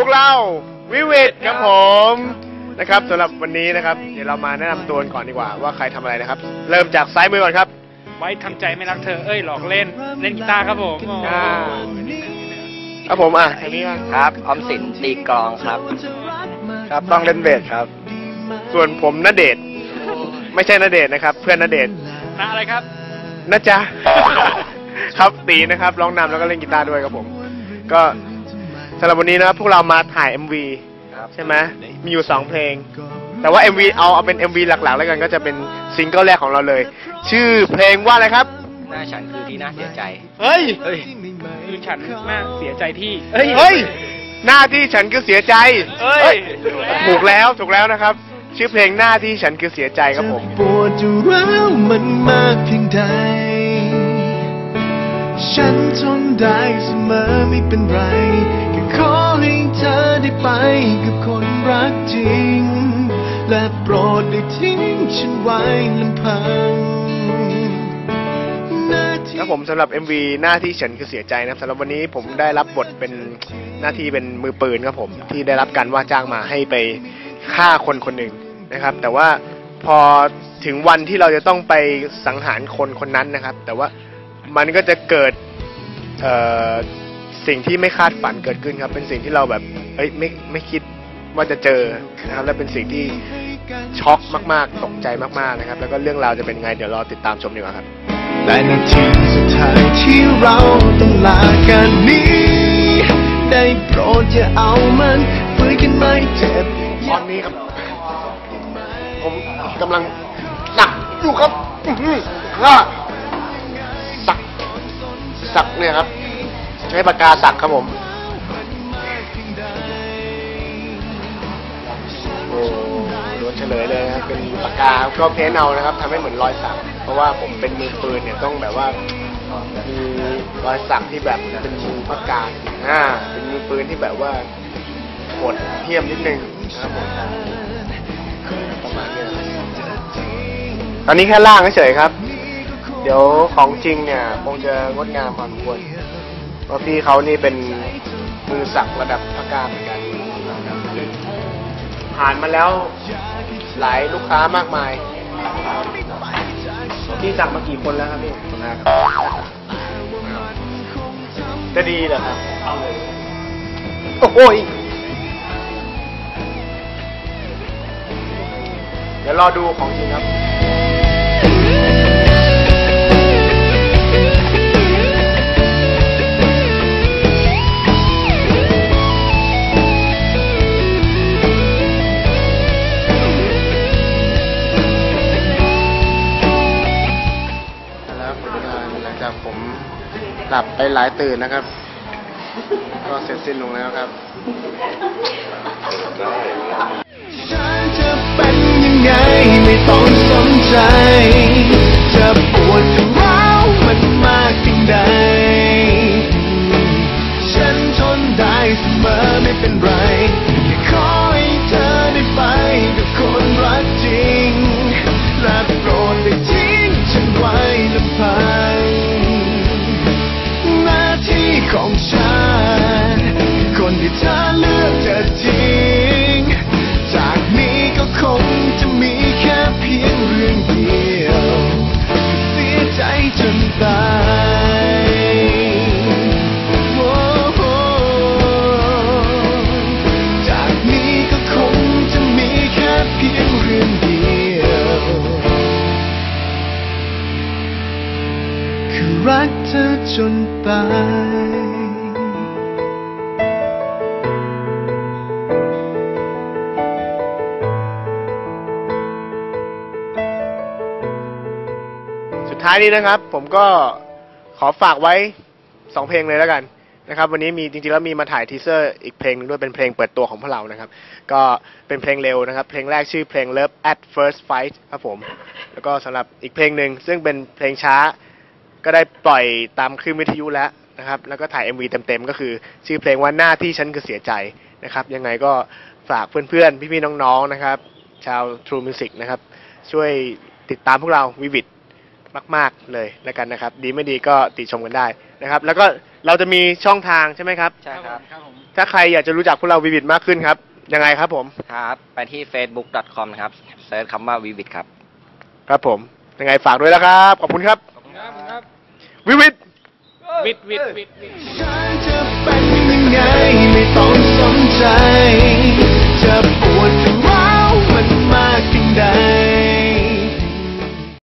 วิดครับผมนะครับสำหรับวันนี้นะครับ เดี๋ยวเรามาแนะนำตัวกันก่อนดีกว่า ว่าใครทำอะไรนะครับ เริ่มจากซ้ายมือก่อนครับ ไว้ทำใจไม่รักเธอ เอ้ย หลอกเล่น เล่นกีตาร์ครับผมอ่า ครับผมอะทางนี้บ้างครับออมสินตีกลองครับ ครับต้องเล่นเบสครับ ส่วนผมณเดชน์ไม่ใช่ณเดชน์นะครับ เพื่อนณเดชน์นะอะไรครับ นะจ๊ะ ครับตีนะครับร้องนำแล้วก็เล่นกีตาร์ด้วยครับผม ก็ สำหรับวันนี้นะครับพวกเรามาถ่าย MV ครับใช่ไหมมีอยู่สองเพลง แต่ว่า MV เอาเอาเป็น MV หลักๆ แล้วกันก็จะเป็นซิงเกิลแรกของเราเลย ชื่อเพลงว่าอะไรครับ หน้าฉันคือที่น่าเสียใจ เฮ้ย เฮ้ยคือฉันน่าเสียใจที่เฮ้ย หน้าที่ฉันคือเสียใจเอ้ย ถูกแล้วถูกแล้วนะครับ ชื่อเพลงหน้าที่ฉันคือเสียใจครับผมปวดจะร้าวมันมากเพียงใดฉันทนได้เสมอไม่เป็นไรแค่ ขอให้เธอได้ไปกับคนรักจริง และโปรดได้ทิ้งฉันไว้ลำพังหน้าที่ครับผมสำหรับ MV หน้าที่ฉันคือเสียใจนะครับสำหรับวันนี้ผมได้รับบทเป็นหน้าที่เป็นมือปืนครับผมที่ได้รับการว่าจ้างมาให้ไปฆ่าคนคนหนึ่งนะครับ แต่ว่าพอถึงวันที่เราจะต้องไปสังหารคนคนนั้นนะครับ แต่ว่ามันก็จะเกิดเอ่อ สิ่งที่ไม่คาดฝันเกิดขึ้นครับ เป็นสิ่งที่เราแบบเฮ้ยไม่ไม่คิดว่าจะเจอนะครับและเป็นสิ่งที่ช็อกมาก ๆ ตกใจมากๆนะครับ แล้วก็เรื่องราวจะเป็นไงเดี๋ยวรอติดตามชมดีกว่าครับแต่นาทีสุดท้ายที่เราต้องลากันนี้ ได้โปรดอย่าเอามันฝืนกันไม่เจ็บตอนนี้ครับ ผมกำลังสักอยู่ครับอื้อหือก็สักสักเนี่ยครับ ใช้ปากกาสักครับผมโอ้โดนเฉลยเลยนะครับเป็นปากกาก็เพ้นเอานะครับทำให้เหมือนรอยสัก เพราะว่าผมเป็นมือปืนเนี่ยต้องแบบว่ามีรอยสักที่แบบเป็นมือปากกาอ่าเป็นมือปืนที่แบบว่าหดเทียมนิดนึงนะครับผมประมาณนี้นะครับตอนนี้แค่ล่างเฉยครับ เดี๋ยวของจริงเนี่ย คงจะงดงามพอสมควร เพราะพี่เขานี่เป็นมือสักระดับพระกาเหมือนกันนะครับผ่านมาแล้วหลายลูกค้ามากมายพี่สั่งมากี่คนแล้วครับพี่จะดีเหรอครับโอ้ยเดี๋ยวรอดูของจริงครับ หลับไปหลายตื่นนะครับ ก็เสร็จสิ้นลงแล้วครับ รักเธอจนตายสุดท้ายนี้นะครับ ผมก็ขอฝากไว้สองเพลงเลยแล้วกันนะครับ วันนี้มีจริงๆแล้วมีมาถ่ายทีเซอร์อีกเพลงหนึงด้วยเป็นเพลงเปิดตัวของพวกเรานะครับ ก็เป็นเพลงเร็วนะครับ เพลงแรกชื่อเพลง Love at First Fight ครับผม แล้วก็สำหรับอีกเพลงหนึ่งซึ่งเป็นเพลงช้า ก็ได้ปล่อยตามคลื่นวิทยุแล้วนะครับ แล้วก็ถ่าย MV เต็มๆ ก็คือ ชื่อเพลงว่าหน้าที่ฉันคือเสียใจนะครับ ยังไงก็ฝากเพื่อนๆ พี่ๆ น้องๆ นะครับ ชาว True Music นะครับ ช่วยติดตามพวกเราวิวิดมาก ๆ เลยแล้วกันนะครับ ดีไม่ดีก็ติดชมกันได้นะครับ แล้วก็เราจะมีช่องทางใช่ไหมครับ ใช่ครับถ้าใครอยากจะรู้จักพวกเราวิวิดมากขึ้นครับ ยังไงครับผม ครับ ไปที่ facebook.com นะครับเซิร์ชคำว่าวิวิดครับ ครับผม ยังไงฝากด้วยนะครับ ขอบคุณครับ วิวิดวิดวิดวิดฉันจะเป็นยังไงไม่ต้องสนใจ